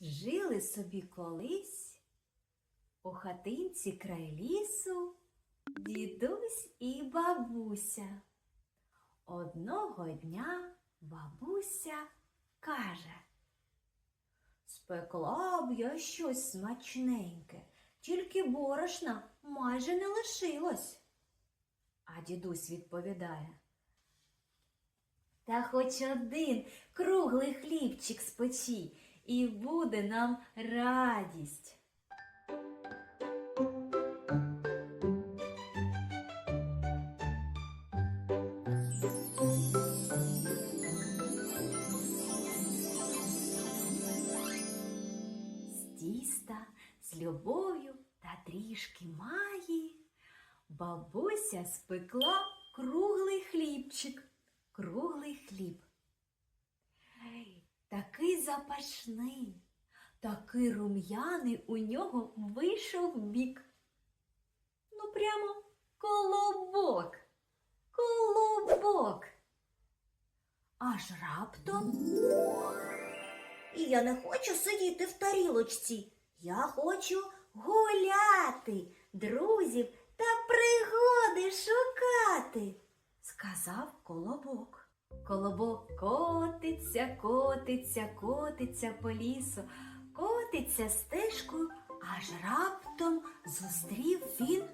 Жили собі колись у хатинці край лісу дідусь і бабуся. Одного дня бабуся каже, Спекла б я щось смачненьке, тільки борошна майже не лишилось. А дідусь відповідає. Та хоч один круглий хлібчик спечи, і буде нам радість. З тіста, з любов'ю та трішки магії бабуся спекла круглий хлібчик, круглий хліб. Запашний, такий рум'яний у нього вийшов бік. Ну, прямо колобок, колобок. Аж раптом. І я не хочу сидіти в тарілочці. Я хочу гуляти, друзів та пригоди шукати, сказав колобок. Колобок котиться, котиться, котиться по лісу, котиться стежкою, аж раптом зустрів він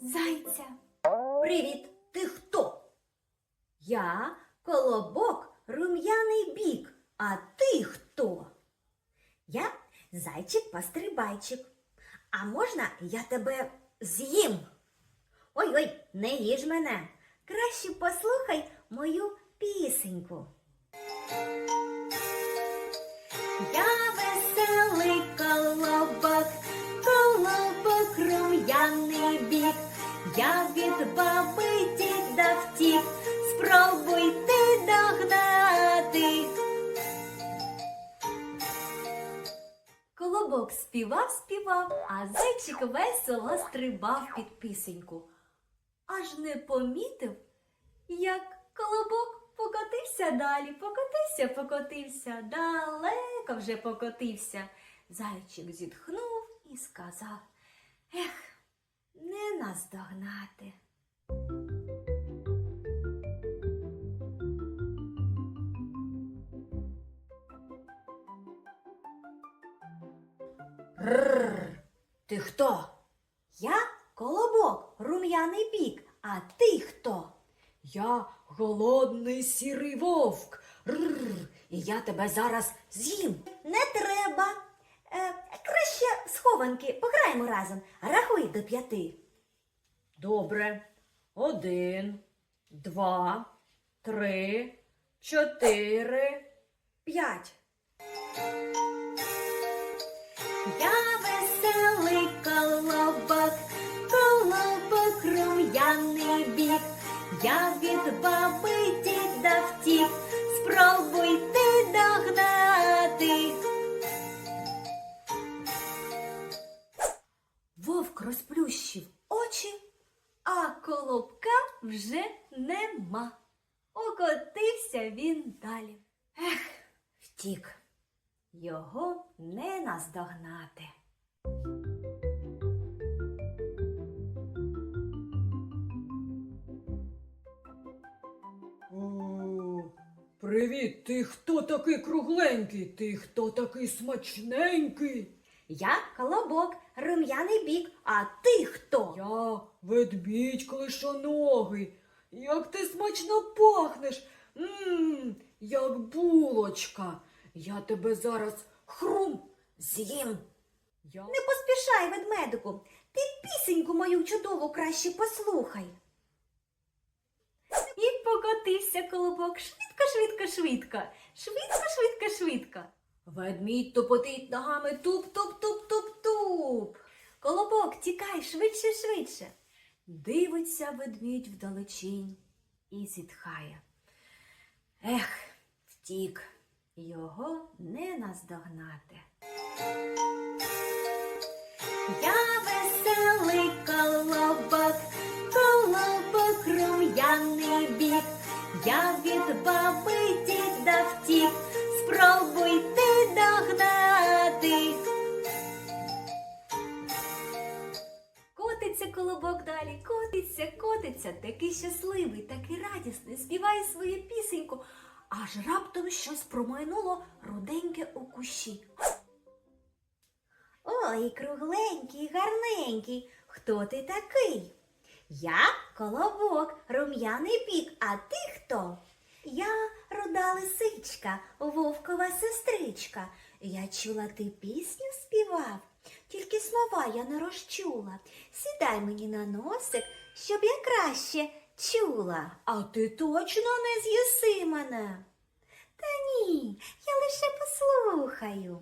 зайця. Привіт, ти хто? Я колобок рум'яний бік, а ти хто? Я зайчик-пастрибайчик. А можна я тебе з'їм? Ой-ой, не їж мене. Краще послухай мою пісеньку. Я веселий колобок, колобок рум'яний бік. Я від баби діда втік, спробуй ти догнати. Колобок співав, співав, а зайчик весело стрибав під пісеньку. Аж не помітив, як колобок покотився далі, покотився, покотився, далеко вже покотився. Зайчик зітхнув і сказав Ех, не наздогнати. Рррр, ти хто? Я колобок, рум'яний бік, а ти хто? Я голодний сірий вовк. Рррр, і я тебе зараз з'їм. Не треба. Е, краще схованки пограємо разом. Рахуй до п'яти. Добре. Один, два, три, чотири, п'ять. Я веселий Я від баби діда втік, спробуй ти догнати. Вовк розплющив очі, а колобка вже нема. Окотився він далі. Ех, втік. Його не наздогнати. Привіт, ти хто такий кругленький? Ти хто такий смачненький? Я колобок, рум'яний бік, а ти хто? Я ведмідь клишоногий. Як ти смачно пахнеш. Мм, як булочка. Я тебе зараз хрум з'їм. Я... Не поспішай, ведмедику, ти пісеньку мою чудову краще послухай. Покотився колобок швидко, швидко, швидко, швидко, швидко, швидко. Ведмідь тупотить ногами туп-туп-туп-туп-туп. Колобок, тікай швидше, швидше. Дивиться ведмідь вдалечінь і зітхає. Ех, втік, його не наздогнати. баби да втік, спробуйте догнати. Котиться колобок далі, котиться, котиться, такий щасливий, такий радісний, співає свою пісеньку, аж раптом щось промайнуло руденьке у кущі. Ой, кругленький, гарненький. Хто ти такий? Я колобок, рум'яний пік, а ти хто? Я руда лисичка, вовкова сестричка. Я чула, ти пісню співав, тільки слова я не розчула. Сідай мені на носик, щоб я краще чула. А ти точно не з'їси мене? Та ні, я лише послухаю.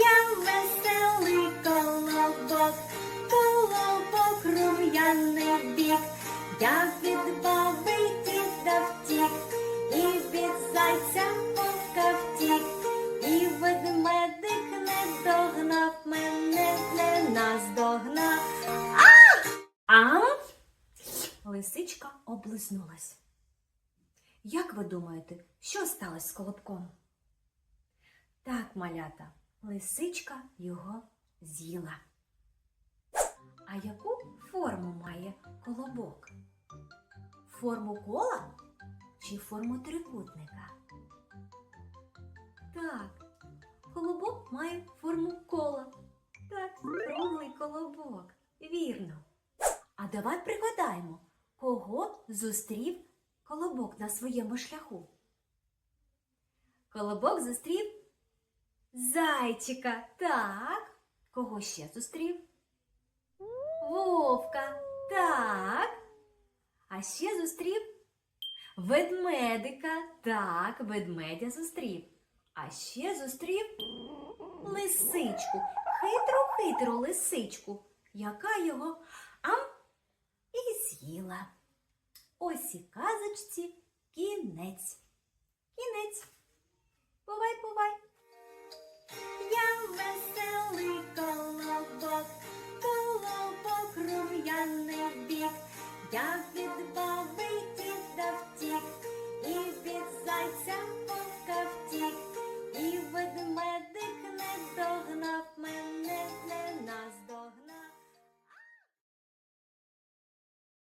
Я веселий колобок, колобок рум'яний бік. Я від баби зайця вовка втік, і ведмедик не догнав мене, не наздогнав. А! А? Лисичка облизнулась. Як ви думаєте, що сталося з колобком? Так, малята, лисичка його з'їла. А яку форму має колобок? Форму кола чи форму трикутника? Так, колобок має форму кола. Так, круглий колобок. Вірно. А давай пригадаємо, кого зустрів колобок на своєму шляху. Колобок зустрів Зайчика, так. Кого ще зустрів? Вовка, так. А ще зустрів Ведмедика так ведмедя зустрів. А ще зустрів лисичку, хитру-хитру лисичку, яка його ам і з'їла. Ось і казочці кінець. Кінець. Бувай, бувай. Я веселий колобок, колобок рум'яний бік. Я відбав.